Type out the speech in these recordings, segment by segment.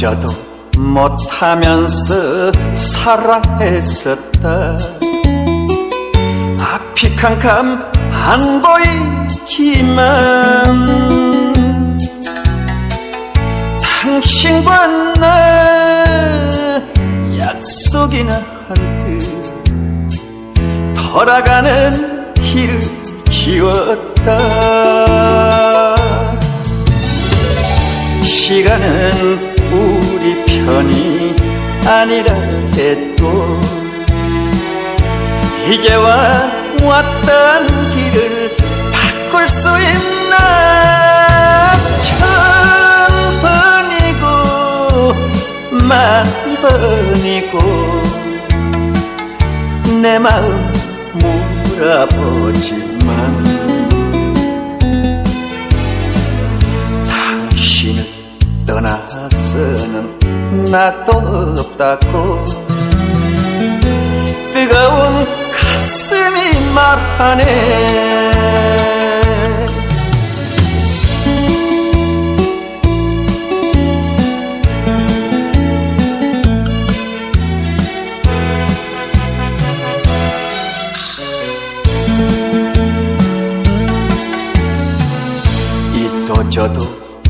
잊어도 못하면서 사랑했었다. 앞이 캄캄 안 보이지만 당신과 나 약속이나 한 듯 돌아가는 길을 지웠다. 시간은 편이 아니라 해도. 이제와 왔던 길을 바꿀 수 있나? 천 번이고 만 번이고 내 마음 물어보지 나도 없다고. 뜨거운 가슴이 말하네. 저도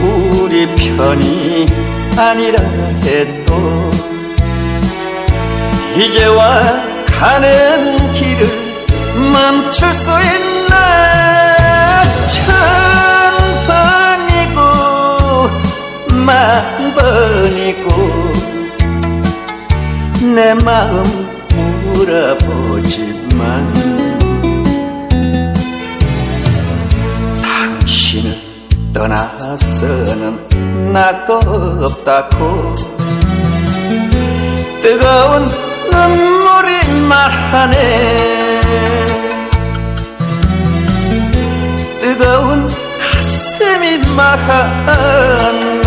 우리 편이 아니라 해도 이제와 가는 길을 멈출 수 있나? 천 번이고 만 번이고 내 마음 물어보지만 당신은 떠나서 는 나도 없다고. 뜨거운 눈물이 말하네. 뜨거운 가슴이 말하네